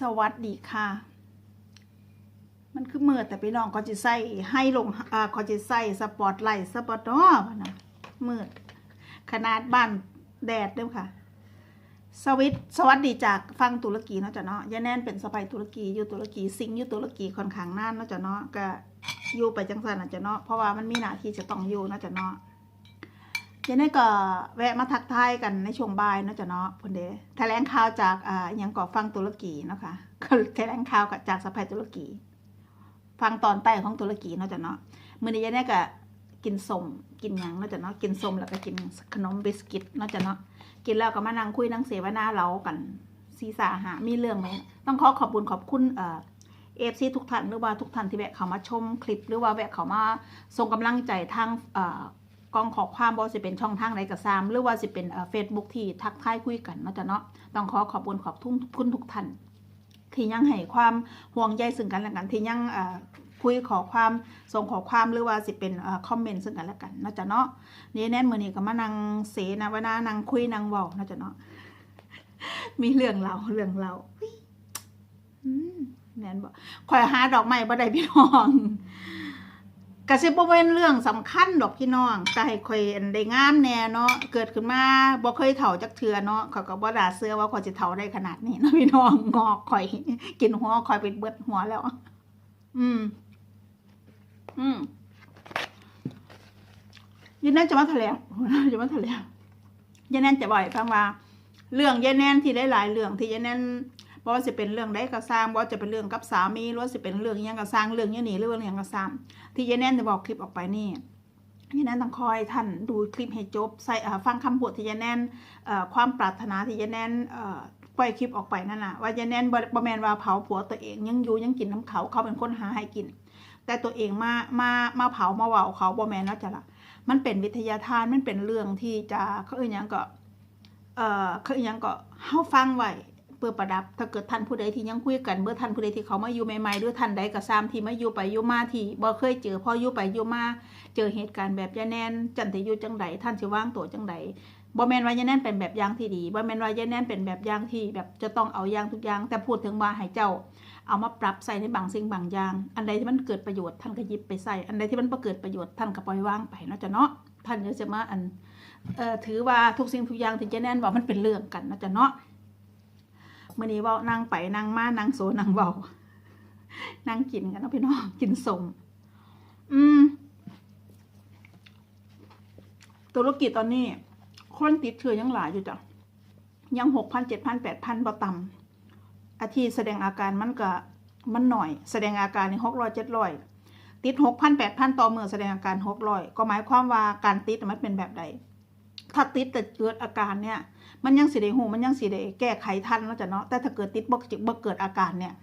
สวัสดีค่ะ มันคือเมืดแต่พี่น้องก็จะใส่ให้ลงอ่าก็จะใส่สปอตไลท์สปอตเนาะนะมืดขนาดบ้านแดดเด้อค่ะ สวิตสวัสดีจากฟังตุรกีเนาะจ้ะเนาะยาแน่นเป็นสไปตุรกีอยู่ตุรกีสิงอยู่ตุรกีค่อนข้างนานเนาะจ้ะเนาะก็อยู่ไปจังสันนะจ้ะเนาะเพราะว่ามันมีหน้าที่จะต้องอยู่เนาะจ้ะเนาะ ยายแน่ก็แวะมาทักทายกันในช่วงบ่ายเนาะจ้ะเนาะพิ่นเด้แถลงข่าวจากอ่ายังก่อฟังตุรกีเนาะค่ะแถลงข่าวกับจากสไปตุรกี ฟังตอนใต้ของตุรกีเนาะจ้ะเนาะมื้อนี้ยายแน่ก็กินส้มกินหยังเนาะจ้ะเนาะกินส้มแล้วก็กินขนมบิสกิตเนาะจ้ะเนาะกินแล้วก็มานั่งคุยนั่งเสวนาเรากันซีสาหามีเรื่องไหมต้องขอขอบคุณขอบคุณเอ่อเอฟซีทุกท่านหรือว่าทุกท่านที่แวะเข้ามาชมคลิป หรือว่าแวะเข้ามาส่งกำลังใจทางเอ่อ กองขอความบอสิเป็นช่องทางใดก็ตามหรือว่าสิเป็นเฟซบุ๊กที่ทักทายคุยกันนะจ้ะเนาะต้องขอขอบคุณขอบทุนคุณทุกท่านที่ยังให้ความห่วงใยซึ่งกันและกันที่ยังคุยขอความส่งขอความหรือว่าสิเป็นคอมเมนต์ซึ่งกันและกันนะจ้ะเนาะนี่แน่นมือนี้ก็มานั่งเสนะว่านานั่งคุยนั่งว้าน่าจะเนาะมีเรื่องเราเรื่องเราอืมแน่นบอกคอยหาดอกไม้บ่ได้พี่น้อง กระซิบบ่เป็นเรื่องสำคัญดอกพี่น้องแต่ให้คอยได้งามแน่เนาะเกิดขึ้นมาบ่เคยเฒ่าจักเทื่อเนาะเขาก็บ่ด่าเสื้อว่าขอยสิเฒ่าได้ขนาดนี้นะพี่น้องงอกข่อย กินหัวข่อยเป็นเบิดหัวแล้ว อืม อืมยันแน่นจะมาแถลงจะมาแถลงยันแน่นจะบ่อยฟังว่า เรื่องยันแน่นที่ได้หลายเรื่องที่ยันแน่น บ่ว่าจะเป็นเรื่องใดก็สร้างบ่ว่าจะเป็นเรื่องกับสามีหรือว่าจะเป็นเรื่องยังก็สร้างเรื่องยังนี้หรือว่าเรื่องยังก็สร้างที่ยันแน่นจะบอกคลิปออกไปนี่ยันแน่นต้องคอยท่านดูคลิปให้จบใส่ฟังคำพูดที่ยันแน่นความปรารถนาที่ยันแน่นปล่อยคลิปออกไปนั่นน่ะว่ายันแน่นบ่แมนว่าเผาผัวตัวเองยังอยู่ยังกินน้ำเขาเขาเป็นคนหาให้กิน แต่ตัวเองมามามาเผามาเว้าเขาบ่แมนเนาะจ้ะล่ะมันเป็นวิทยาทานมันเป็นเรื่องที่จะเขาเอ่ยยังก็เอ่อเขาเอ่ยยังก็เฮาฟังไว้ เพื่อประดับ ถ้าเกิดท่านผู้ใดที่ยังคุยกันเมื่อท่านผู้ใดที่เขามาอยู่ใหม่ๆหรือท่านใดก็ตามที่มาอยู่ไปอยู่มาที่บ่เคยเจอพออยู่ไปอยู่มาเจอเหตุการณ์แบบยาแนนจันทอยู่จังใดท่านสิว่างตัวจังใดบ่แมนว่ายาแนนเป็นแบบอย่างที่ดีบ่แมนว่ายาแนนเป็นแบบอย่างที่แบบจะต้องเอาอย่างทุกอย่าง แต่พูดถึงว่าให้เจ้า เอามาปรับใส่ในบางสิ่งบางอย่าง อันใดที่มันเกิดประโยชน์ท่านก็หยิบไปใส่ อันใดที่มันบ่เกิดประโยชน์ท่านก็ปล่อยวางไปเนาะจ้ะเนาะท่านก็จะมาอันเอ่อถือว่าทุกสิ่งทุกอย่างที่จะแน่นว่ามันเป็นเรื่องกันนะจ้ะเนาะ มื่อนี้ว่านั่งไปนั่งมานั่งโซนั่งเบานั่งกินกันเนาะพี่น้องกินสมอืมตุรกีตอนนี้ คนติดเชื้อยังหลายอยู่จ้ะยังหกพันเจ็ดพันแปดพันบ่ต่ำอาทิแสดงอาการมันก็มันหน่อย แสดงอาการในหกร้อยเจ็ดร้อยติดหกพันแปดพันต่อมือแสดงอาการหกร้อยก็หมายความว่าการติดมันเป็นแบบใด ถ้าติดแต่เกิดอาการเนี่ย มันยังสิได้หูมันยังสิได้แก้ไขทันแล้วจ้ะเนาะแต่ถ้าเกิดติดบ่บ่เกิดอาการเนี่ย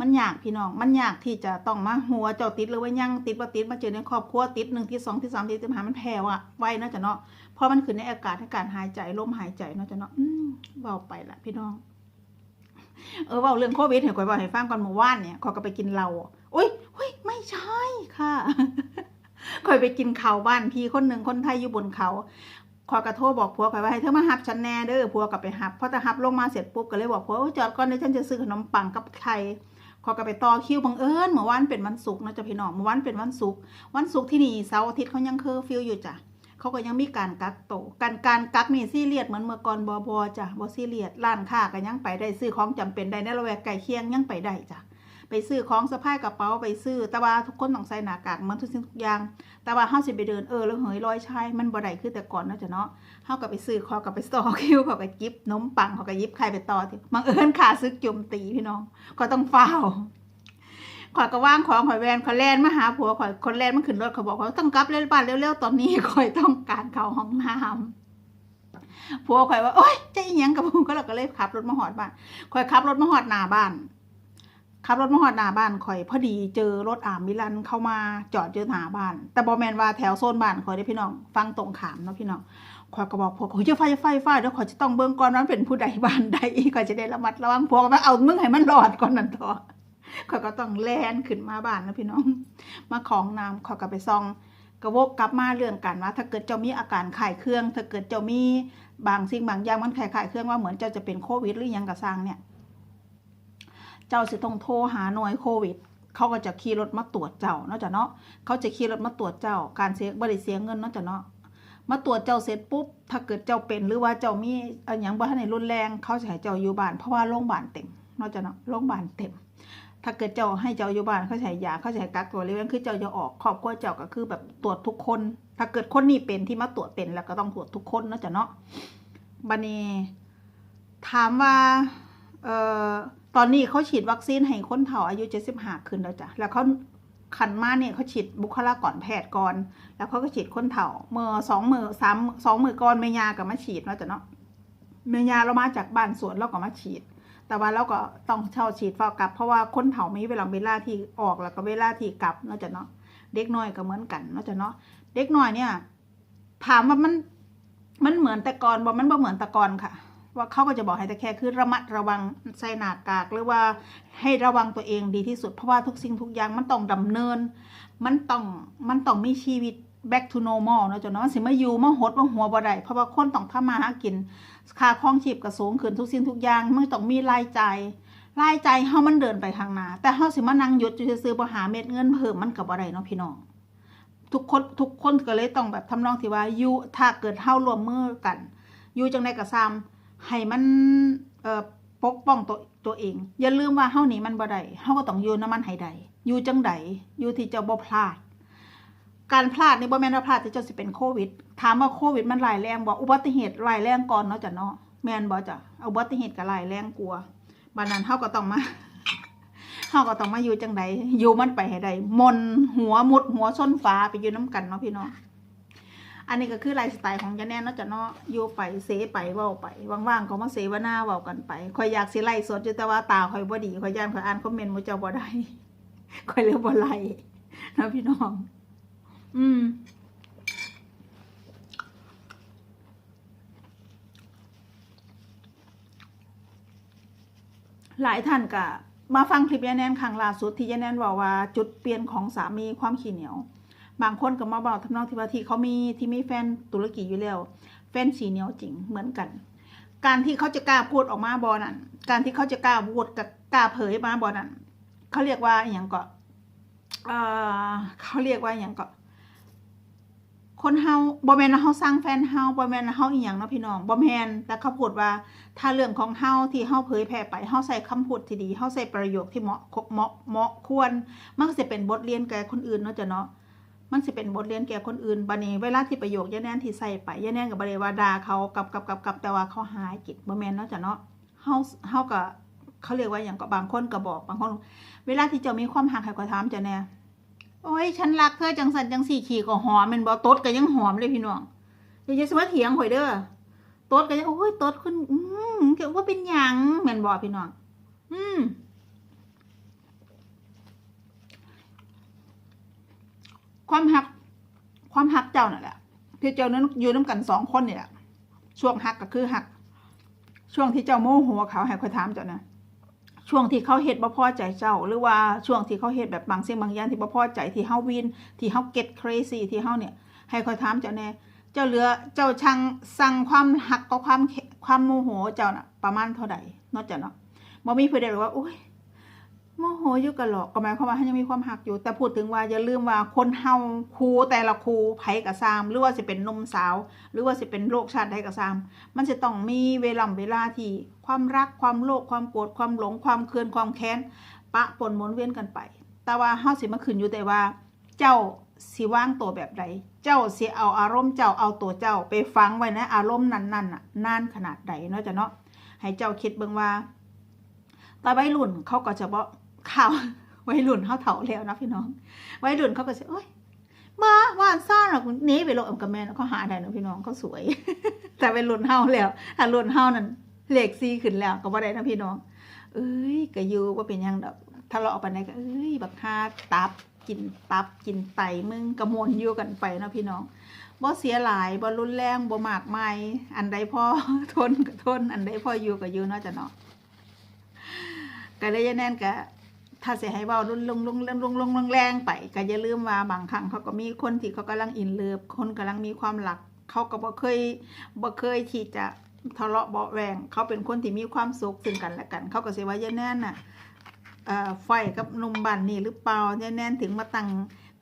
มันยากพี่น้องมันยากที่จะต้องมาหัวเจ้าติดหรือว่ายังติดว่าติดมาเจอในครอบครัวติดหนึ่งที่สองที่สามที่สี่ห้ามันแผ่วอะไวเนะจ้ะเนาะเพราะมันขึ้นในอากาศในการหายใจลมหายใจเนาะจ้ะเนาะอืมเบาไปละพี่น้อง เออเว่าเรื่องโควิดเห็นก่อยบอกให้ฟังก่อนเมื่อวานเนี่ยขาก็ไปกินเหล้าอุ้ยอุ้ยไม่ใช่ค่ะคอยไปกินเขาวบ้านพี่คนหนึ่งคนไทยอยู่บนเขา คอยกระโทรบอกผัวคอยว่าให้เธอมาหับฉันแน่เด้อผัวก็ไปหับพอจะหับลงมาเสร็จปุ๊บก็เลยบอกผัวโอ้ยจอดก่อนเดี๋ยวฉันจะซื้อขนมปังกับไข่คอยก็ไปต่อคิวบังเอิญเมื่อวานเป็นวันศุกร์นะจ๊ะพี่น้องเมื่อวานเป็นวันศุกร์วันศุกร์ที่นี่เสาร์อาทิตย์เขายังเคอร์ฟิวอยู่จ้ะเขาก็ยังมีการกักโตวการการกักนี่ซีเรียสเหมือนเมื่อก่อนบอบอจ้ะบอซีเรียสร้านค้าก็ยังไปได้ซื้อของจำเป็นได้ในละแวกใกล้เคียงยังไปได้จ้ะ ไปซื้อของสะพายกระเป๋าไปซื้อ แต่ว่าทุกคนต้องใส่หน้ากากมันทุกสิ่งทุกอย่าง แต่ว่าเฮาสิไปเดินเออแล้วเหยลอยชายมันบ่ได้คือแต่ก่อนเนาะจ้ะเนาะเฮาก็ไปซื้อขอกับไปต่อคิวขาก็จิบนมปังขาก็ยิบใครไปต่อที่บังเอิญขาซึกจุ่มตีพี่น้องก็ต้องเฝ้าข่อยก็ว่างของข่อยแวนข่อยแลนมาหาผัวข่อยคนแลนมันขึ้นรถเขาบอกว่าต้องกลับเร็วบ้านเร็วๆตอนนี้ข่อยต้องการเข้าห้องน้ำผัวข่อยว่าโอ๊ยจะอีหยังกับผมก็เราก็เลยขับรถมาหอดบ้านข่อยขับรถมาหอดหน้าบ้าน ขับรถมาหอดหน้าบ้านข่อยพอดีเจอรถอามมิลันเข้ามาจอดเจอหน้าบ้าน แต่บอแมนว่าแถวโซนบ้านข่อยได้พี่น้องฟังตรงขามเนาะพี่น้องข่อยก็บอกพวกข่อยจะไฟไฟไฟเดี๋ยวข่อยจะต้องเบิ่งก่อนว่ามันเป็นผู้ใดบ้านใดข่อยจะได้ระมัดระวังพวกว่าเอามึงให้มันรอดก่อนนั่นต่อข่อยก็ต้องแล่นขึ้นมาบ้านนะพี่น้อง มาของน้ำข่อยก็ไปซองกระวกกลับมาเรื่องกันว่า ถ้าเกิดเจ้ามีอาการไข้เครื่อง ถ้าเกิดเจ้ามีบางสิ่งบางอย่างมันไข้ไข้เครื่องว่าเหมือนเจ้าจะเป็นโควิดหรือยังกระซังเนี่ย เจ้าสิต้องโทรหาหน่วยโควิด เขาก็จะขี่รถมาตรวจเจ้าเนาะจ้ะเนาะเขาจะขี่รถมาตรวจเจ้า การเสียบริเสียเงินเนาะจ้ะเนาะมาตรวจเจ้าเสร็จปุ๊บ ถ้าเกิดเจ้าเป็นหรือว่าเจ้ามีอันหยังบ่ทันได้รุนแรง เขาจะให้เจ้าอยู่บ้านเพราะว่าโรงพยาบาลเต็มนาะจ้ะเนาะโรงพยาบาลเต็ม ถ้าเกิดเจ้าให้เจ้าอยู่บ้านเขาใช้ยาเขาใช้กักตัวเลยคือเจ้าจะออกครอบครัวเจ้าก็คือแบบตรวจทุกคน ถ้าเกิดคนนี้เป็นที่มาตรวจเป็นแล้วก็ต้องตรวจทุกคนนาะจ้ะเนาะบันนี้ถามว่าเอ่อ ตอนนี้เขาฉีดวัคซีนให้คนเฒ่าอายุ75ขึ้นแล้วจ้ะ แล้วเขาขันมาเนี่ยเขาฉีดบุคลากรแพทย์ก่อน แล้วเขาก็ฉีดคนเฒ่าเมื่อสองมือสามสองมือก่อนเมียากับมาฉีดเนาะจ้ะเนาะเมียาเรามาจากบ้านสวนเราก็มาฉีด แต่ว่าเราก็ต้องเช่าฉีดฟอกกลับ เพราะว่าคนเฒ่ามีเวลาเวลาที่ออกแล้วก็เวลาที่กลับเนาะจ้ะเนาะ เด็กน้อยก็เหมือนกันเนาะจ้ะเนาะ เด็กน้อยเนี่ย ถามว่ามันมันเหมือนแต่ก่อนบ่มันบ่เหมือนแต่ก่อนค่ะ ว่าเขาก็จะบอกให้แต่แค่คือระมัดระวังใส่หน้ากากหรือว่าให้ระวังตัวเองดีที่สุด เพราะว่าทุกสิ่งทุกอย่างมันต้องดำเนิน มันต้องมันต้องมีชีวิต back to normal นะจ้ะเนาะมันสิมาอยู่มาหดมาหัวบ่ได้เพราะว่าคนต้องทำมาหากินค่าครองชีพก็สูงขึ้นทุกสิ่งทุกอย่างมันต้องมีรายจ่ายรายจ่ายเฮามันเดินไปข้างหน้าแต่เฮาสิมานั่งหยุดอยู่ซื่อบ่หาเม็ดเงินเพิ่มมันก็บ่ได้เนาะพี่น้องทุกคนทุกคนก็เลยต้องแบบทำนองที่ว่าอยู่ถ้าเกิดเฮารวมมือกันอยู่จังไดก็ซ้ำ ให้มันปกป้องตัวตัวเอง อย่าลืมว่าเฮานี่มันบ่ได้เฮาก็ต้องอยู่นํมันให้ได้อยู่จังใดอยู่ที่เจ้าบ่พลาด การพลาดนี่บ่แม่นว่าพลาดที่เจ้าสิเป็นโควิด ถามว่าโควิดมันร้ายแรงบ่อุบัติเหตุร้ายแรงก่อนเนาะจ้ะเนาะแม่นบ่จ้ะอุบัติเหตุก็ร้ายแรงกลัวบัดนั้นเฮาก็ต้องมาเฮาก็ต้องมาอยู่จังใดอยู่มันไปให้ได้มนหัวมุดหัวส้นฟ้าไปอยู่น้ำกันเนาะพี่น้อง อันนี้ก็คือไลฟ์สไตล์ของยาแน่นาะจ้ะเนาะอยู่ไปเสไปเว้าไปว่างๆก็มาเสวนาเว้ากันไปข่อยอยากสิไล่สดอยู่แต่ว่าตาข่อยบ่ดีข่อยย่านข่อยอ่านคอมเมนต์มูเจ้าบ่ได้ข่อยเลยบ่ไล่นะพี่น้อง อืมหลายท่านก็มาฟังคลิปยาแนนครั้งล่าสุดที่ยาแนนบอกว่าจุดเปลี่ยนของสามีความขี้เหนียว บางคนก็มาบอกทำนองที่ว่าที่เขามีที่มีแฟนตุรกีอยู่แล้ว แฟนสีเหนียวจริงเหมือนกัน การที่เขาจะกล้าพูดออกมาบอนั่นการที่เขาจะกล้าพูดกับกล้าเผยมาบอนั่นเขาเรียกว่าอย่างก็เออเขาเรียกว่าอย่างก็คนเฮาบ่แมนเฮาสร้างแฟนเฮาบ่แมนเฮาอีหยังเนาะพี่น้องบ่แมนแต่เขาพูดว่า ถ้าเรื่องของเฮาที่เฮาเผยแพร่ไปเฮาใส่คำพูดที่ดีเฮาใส่ประโยคที่เหมาะเหมาะเหมาะควร มันก็สิเป็นบทเรียนแก่คนอื่นเนาะจ้ะเนาะ มันสิเป็นบทเรียนแก่คนอื่นบัดนี้เวลาที่ประโยคยะแนนที่ใส่ไปยะแนนก็บ่ได้ว่าดาเขากับกับกับกับแต่ว่าเขาหายกิจบ่แมนเนาะจ้ะเนาะเฮาเฮาก็เขาเรียกว่าหยังก็บบางคนก็บอกบางคน เวลาที่เจ้ามีความหักให้ก็ถามจ้ะแน่โอ้ยฉันรักเธอจังสันจังสี่ขี่ก็หอมแม่นบ่ตดก็ยังหอมเลยพี่น้องอย่าจะสมาเถียงข่อยเด้อตดก็ยังโอ้ยตดคุณอืมเกี่ยวว่าเป็นหยังแมนบอกพี่น้อง อืม ความหัก ความหักเจ้านั่นแหละที่เจ้านั้นอยู่น้ำกันสองคนเนี่แหละช่วงหักก็คือหัก ช่วงที่เจ้าโมโหเขาให้คอยถามเจ้านะช่วงที่เขาเฮ็ดบ่พอใจเจ้า หรือว่าช่วงที่เขาเฮ็ดแบบบางเสิ่งบางอย่างที่บ่พอใจที่เฮาวินที่เฮา get crazy ที่เฮาเนี่ย ให้คอยถามเจ้าแน่เจ้าเหลือเจ้าชังสั่งความหักกับความความโมโหเจ้าน่ะ ประมาณเท่าใดนาะจ้ะเนาะบ่มีผู้ใดหรอกว่าโอ้ย โมโหอยู่กันหรอกก็หมายความว่าเขายังมีความหักอยู่ แต่พูดถึงว่าอย่าลืมว่าคนเฮาครูแต่ละครูไผกะซาม หรือว่าสิเป็นนมสาว หรือว่าสิเป็นโรคชาติใดกะซาม มันจะต้องมีเวลาเวลาที่ความรักความโลภความโกรธความหลงความเคืองความแค้นปะปนหมุนเวียนกันไป แต่ว่าเฮาสิมาขึ้นอยู่แต่ว่า เจ้าสิว่างตัวแบบใดเจ้าสิเอาอารมณ์เจ้าเอาตัวเจ้าไปฝังไว้ในอารมณ์นั้นๆน่ะนานขนาดใดเนาะจ้ะเนาะให้เจ้าคิดเบิ่งว่าตอนวัยรุ่นเขาก็จะบอก ข่าววัยรุ่นเขาเฒ่าแล้วนะพี่น้องวัยรุ่นเขาก็จะโอ๊ยมาว่านซ่อนหรอกนี้ไปโลกกับแม่เขาหาได้นะพี่น้องเขาสวย แต่วัยรุ่นเฮาแล้วถ้ารุ่นเฮานั่นเลขซีขึ้นแล้วก็บ่ได้นะพี่น้อง เอ้ยก็ยูว่าเป็นยังดอกถ้าเราออกไปไหนก็เอ้ยบักฮาตับกินตับกินไตมึงกระมวลอยู่กันไปนะพี่น้องบ่เสียหลายบ่รุนแรงบ่มากมายอันใดพอทนก็ทน อันใดพออยู่ก็อยู่เนาะจ้ะเนาะก็เลยแน่นก็ ถ้าเสิให้เว้ารุนลงลงลงลงลงลงแรงไปก็อย่าลืมว่าบางครั้งเขาก็มีคนที่เขากำลังอินเลิฟคนกำลังมีความหลัก เขาก็บ่เคยบ่เคยที่จะทะเลาะเบาะแวงเขาเป็นคนที่มีความสุขซึ่งกันและกัน เขาก็เสิว่าอย่าแน่นน่ะไฟกับนุ่มบ้านนี่หรือเปล่ายาแนนถึงมาตั้ง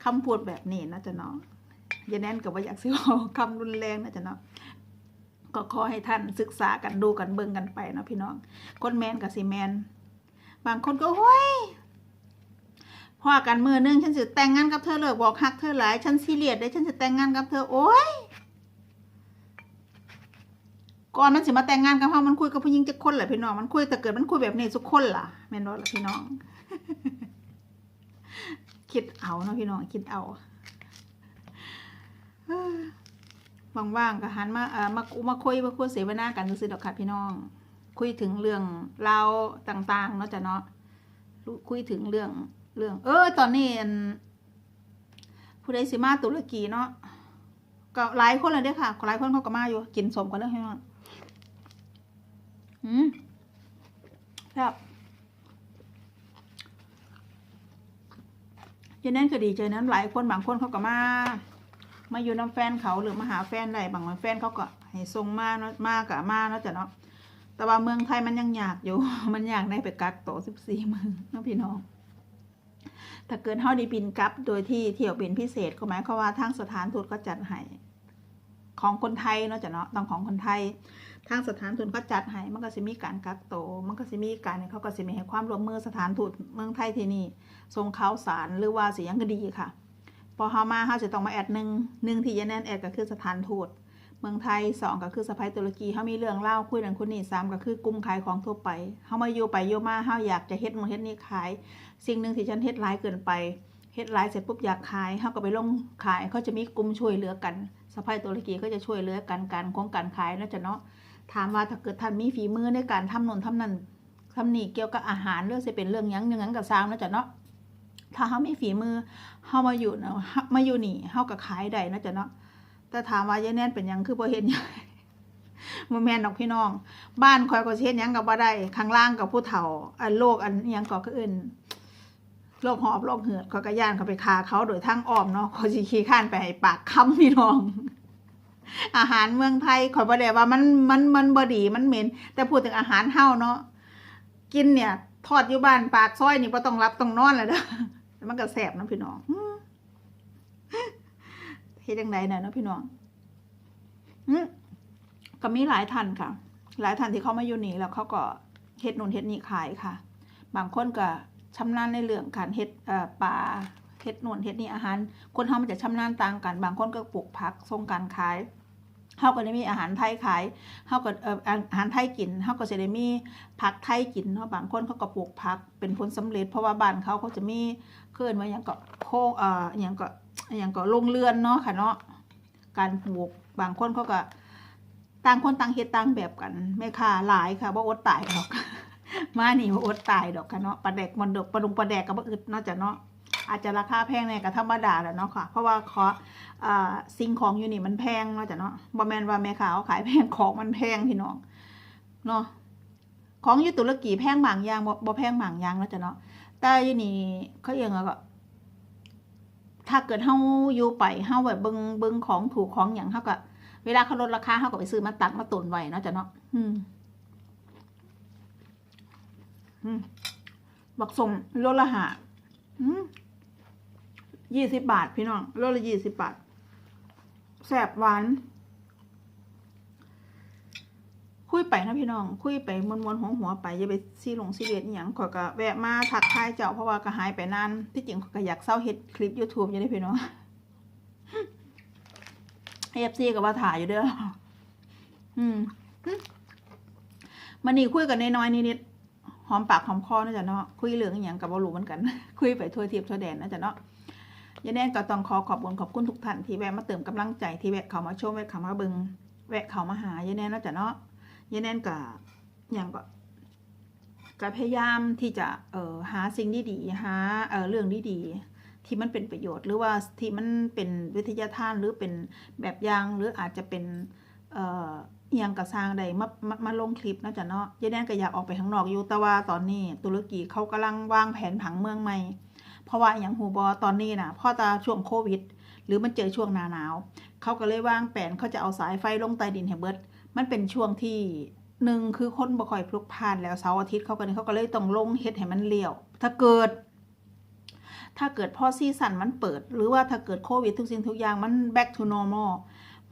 คำพูดแบบนี้นะจ๊ะเนาะยาแนนก็บ่อยากสิเอาคำรุนแรงนะจ๊ะเนาะก็ขอให้ท่านศึกษากันดูกันเบิ่งกันไปนะพี่น้องคนแมนกับสิแมนบางคนก็โอ้ย พ่อกันมือนึงฉันจะแต่งงานกับเธอเลยบอกฮักเธอหลายฉันซีเรียสได้ฉันจะแต่งงานกับเธอโอ้ยก่อนมันสิมาแต่งงานกับเขามันคุยกับผู้หญิงจะคนแหละพี่น้องมันคุยแต่เกิดมันคุยแบบนี้ทุกคนล่ะแม่นบ่ล่ะพี่น้อง คิดเอาเนาะพี่น้องคิดเอาว่างๆก็หันมาเอ่อมามาคุยมาคุยเสวนากันซื่อดอกค่ะพี่น้อง คุยถึงเรื่องเราต่างๆเนาะจ้ะเนาะคุยถึงเรื่อง เรื่อง เออ ตอนนี้ผู้ใดสิมาตุรกีเนาะก็หลายคนเลยเด้อค่ะหลายคนเขาก็มาอยู่ กินสมกันเด้อพี่น้องอืมครับยายแน่นก็ดีใจนั้นหลายคนบางคนเขาก็มามาอยู่น้ำแฟนเขาหรือมาหาแฟนใดบางวันแฟนเขาก็ให้ส่งมาเนาะมากับมาเนาะจ้ะเนาะแต่ว่าเมืองไทยมันยังอยากอยู่ มันอยากได้ไปกักโตสิบสี่มือเนาะพี่น้อง ถ้าเกิดเฮาได้บินกลับ โดยที่เที่ยวบินพิเศษก็หมายความว่าทางสถานทูตก็จัดให้ของคนไทยเนาะจ้ะเนาะต้องของคนไทย ทางสถานทูตก็จัดให้มันก็จะมีการกักโตวมันก็จะมีการเขาก็จะมีให้ความร่วมมือสถานทูตเมืองไทยที่นี่ส่งข่าวสารหรือว่าสิหยังก็ดีค่ะ พอเฮามาเฮาจะต้องมาแอดหนึ่งหนึ่งที่จะแน่นแอดก็คือสถานทูต มืองไทยสองก็คือสะพายตุรกีเขามีเรื่องเล่าคุยกันคนนี้สามก็คือกลุ่มขายของทั่วไปเขามาอยู่ไปอยู่มาเขาอยากจะเฮ็ดมาเฮ็ดนี่ขาย สิ่งหนึ่งที่ฉันเฮ็ดร้ายเกินไปเฮ็ดร้ายเสร็จปุ๊บอยากขายเขาก็ไปลงขายเขาจะมีกลุ่มช่วยเหลือกันสะพายตุรกีก็จะช่วยเหลือกันการของการขายนะจ๊ะเนาะถามว่าถ้าเกิดท่านมีฝีมือในการทำนนทำนั่นทำนี่เกี่ยวกับอาหารเรื่องจะเป็นเรื่องยังยังกับซางนะจ๊ะเนาะถ้าเขามีฝีมือเขามาอยู่เนาะมาอยู่นี่เขาก็ขายได้นะจ๊ะเนาะ แต่ถามว่ายายแน่นเป็นยังคือบ่เห็นยังบ่แม่นดอกพี่น้อง บ้านคอยก็เฮ็ดหยังก็บ่ได้ข้างล่างกับผู้เฒ่า อันโรคอันหยังก็คืออื่นโรคหอบโรคเหือดเขาก็ย่านเขาไปคาเขาโดยทางอ้อมเนาะเขาสิขี้ข้านไปให้ปากค้ำพี่น้อง อาหารเมืองไทยขอยบ่ได้ว่ามันมันมันบ่ดีมันเหม็น แต่พูดถึงอาหารเฮาเนาะกินเนี่ย ทอดอยู่บ้านปากซอยนี่บ่ต้องรับต้องนอนแล้วเด้อมันก็แซ่บนะพี่น้อง เฮ็ดจังไดน่ะเนาะพี่น้องอืมก็มีหลายท่านค่ะ หลายท่านที่เขามาอยู่นี่แล้วเขาก็เฮ็ดนู่นเฮ็ดนี่ขายค่ะ บางคนก็ชำนาญในเรื่องการเฮ็ดเอ่อปลาเฮ็ดนู่นเฮ็ดนี่อาหาร คนเฮามันจะชำนาญต่างกัน บางคนก็ปลูกผักส่งการขายเฮาก็ได้มีอาหารไทยขายเฮาก็เอ่ออาหารไทยกินเฮาก็จะได้มีผักไทยกินเนาะบางคนเขาก็ปลูกผักเป็นผลสำเร็จ เพราะว่าบ้านเขาเขาจะมีเคลื่อนไว่าหยังก็โคเอ่อหยังก็ อย่างก็ลงเรือนเนาะค่ะเนาะการปลูกบางคนเขาก็ต่างคนต่างเฮ็ดต่างแบบกันแม่ค้าหลายค่ะบ่อดตายดอกมานี่บ่อดตายดอกค่ะเนาะปลาแดกมันดกปลาดุงปลาแดกก็บ่อึดเนาะจะเนาะอาจจะราคาแพงแน่ก็ธรรมดาแหละเนาะค่ะ เพราะว่าขออสิ่งของอยู่นี่มันแพงเนาะจ้ะเนาะบ่แมนว่าแม่ค้าเขาขายแพงของมันแพงพี่น้องเนาะของอยู่ตุรกีแพงบางอย่างบ่แพงบางอย่างเนาะจ้ะเนาะแต่อยู่นี่เขาเอียงอะก็ ถ้าเกิดเฮาอยู่ไปเฮาแบบเบิงเบิงของถูกของอย่างเฮาก็เวลาเขาลดราคาเฮาก็ไปซื้อมาตักมาตุนไว้เนาะจ้ะเนาะอืมอืมบักสมโลละหาอืมยี่สิบบาทพี่น้องลดละยี่สิบบาทแสบหวาน คุยไปนะพี่น้อง คุยไปมวนๆหัวหัวๆไปอย่าไปซีหลงซีเรียสอหย่างขอยก็แวะมาทักทายเจ้าเพราะว่าก็หายไปนานที่จริงข้อยก็อยากเศร้าเฮ็ดคลิป YouTube อยู่ได้อพี่น้องเอฟซีกับว่าถ่ายอยู่เด้ออืมมันนี่คุยกันน้อยๆนิดๆหอมปากหอมคอนะจ๊ะเนาะคุยเรื่องอหย่างกับบ่รู้เหมือนกัน คุยไปทั่วทิพย์ทั่วแดนนะจ๊ะเนาะยันแน่ก็ต้องขอขอบคุณขอบคุณทุกท่านที่แวะมาเติมกำลังใจที่แวะเข้ามาชมแวะเข้ามาเบิงแวะเข้ามาหายันแน่นะจ๊ะเนาะ ยายแน่นกับอย่างก็ก็พยายามที่จะเออหาสิ่งดีๆหาเออเรื่องดีๆที่มันเป็นประโยชน์ หรือว่าที่มันเป็นวิทยาทานหรือเป็นแบบอย่างหรืออาจจะเป็นเอ่ออหยังกระสร้างใดมามามาลงคลิปนะจ๊ะเนาะยายแน่นก็อยากออกไปข้างนอกอยู่แต่ว่าตอนนี้ ตุรกีเขากำลังวางแผนผังเมืองใหม่ เพราะว่าอย่างหูบอตอนนี้นะพ่อตาช่วงโควิด หรือมันเจอช่วงหนาหนาวเขาก็เลยวางแผนเขาจะเอาสายไฟลงใต้ดินให้เบิด มันเป็นช่วงที่หนึ่งคือคนบ่ค่อยพลุกพล่านแล้วเสาร์อาทิตย์เขาก็เลยเขาก็เลยต้องลงเฮ็ดให้มันเลี้ยว ถ้าเกิด ถ้าเกิดพอซีซั่นมันเปิด หรือว่าถ้าเกิดโควิดทุกสิ่งทุกอย่างมัน back to normal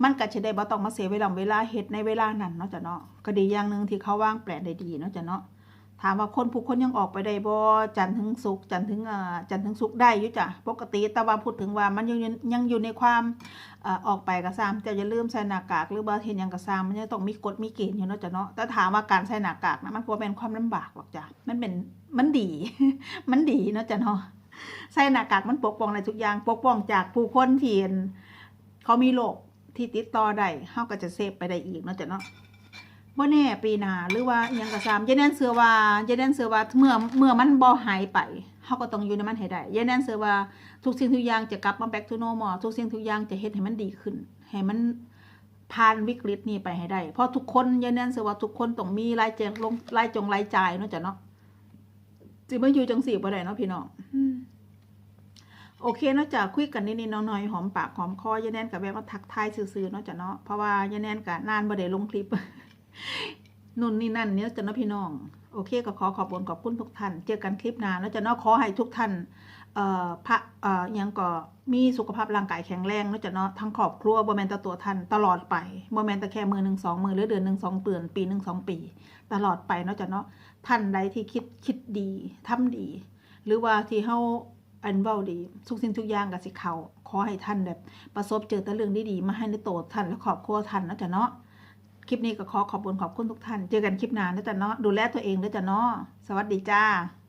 มันก็จะได้บ่ต้องมาเสียเวลาเวลาเฮ็ดในเวลานั้นเนาะจ้ะเนาะก็ดีอย่างหนึ่งที่เขาวางแผนได้ดีเนาะจ้ะเนาะ ถามว่าคนผู้คนยังออกไปได้บ่จันถึงศุกจันถึงอ่าจันถึงศุกได้อยู่จ้ะปกติแต่ว่าพูดถึงว่ามันยังยังอยู่ในความอ่อออกไปก็ซ้ำแต่อย่าลืมใส่หน้ากาก หรือว่าเฮ็ดหยังก็ซ้ำมันยังต้องมีกฎมีเกณฑ์อยู่เนาะจ้ะเนาะแต่ถามว่าการใส่หน้ากากนะมันบ่เป็นความลำบากหรอกจ้ะมันเป็นมันดี มันดีเนาะจ้ะเนาะใส่หน้ากากมันปกป้องในทุกอย่างปกป้องจากผู้คนที่เห็นเขามีโรคที่ติดต่อได้เฮาก็จะเซฟไปได้อีกเนาะจ้ะเนาะ บ่แน่ปีหน้าหรือว่ายังก็ตามยายแนนเสือว่ายายแนนเสือว่าเมื่อเมื่อมันบ่หายไปเฮาก็ต้องอยู่ในมันให้ได้ยายแนนเสือว่าทุกสิ่งทุกอย่างจะกลับมา back to normal ทุกสิ่งทุกอย่างจะเฮ็ดให้มันดีขึ้นให้มันผ่านวิกฤตนี้ไปให้ได้ เพราะทุกคนยายแนนเสือว่าทุกคนต้องมีรายแจงลงรายจงรายจ่ายเนาะจ้ะเนาะสิมาอยู่จังสี่บ่ได้เนาะพี่น้องโอเคเนอกจากคุยกันนิดๆน้อยๆหอมปากหอมคอยายแนนกับแวะมาทักทายซื่อๆเนาะจ้ะเนาะเพราะว่ายายแนนกับนานบ่ได้ลงคลิป นุ่นนี่นั่นเนี่ยจ้ะเนาะพี่น้อง โอเคก็ขอขอบคุณขอบคุณทุกท่าน เจอกันคลิปหน้าเนาะจ้ะเนาะขอให้ทุกท่านเอ่อพระเอ่อยังก็มีสุขภาพร่างกายแข็งแรงเนาะจ้ะเนาะทั้งครอบครัวบแมนตตัวท่านตลอดไปบแมนต่แค่มือหนึ่งสองมือหรือเดือนหนึ่งสองเดือนปีหนึ่งสองปี ตลอดไปเนาะจ้ะเนาะท่านใดที่คิดคิดดีทำดี หรือว่าที่เฮาอันเว้าดีทุกสิ่งทุกอย่างก็สิเขาขอให้ท่านแบบประสบเจอแต่เรื่องดีๆมาให้ในโตท่านและครอบครัวท่านนาะจ้ะเนาะ คลิปนี้ก็ขอขอบคุณขอบคุณทุกท่าน เจอกันคลิปหน้านะจ๊ะเนาะดูแลตัวเองนะจ๊ะเนาะสวัสดีจ้า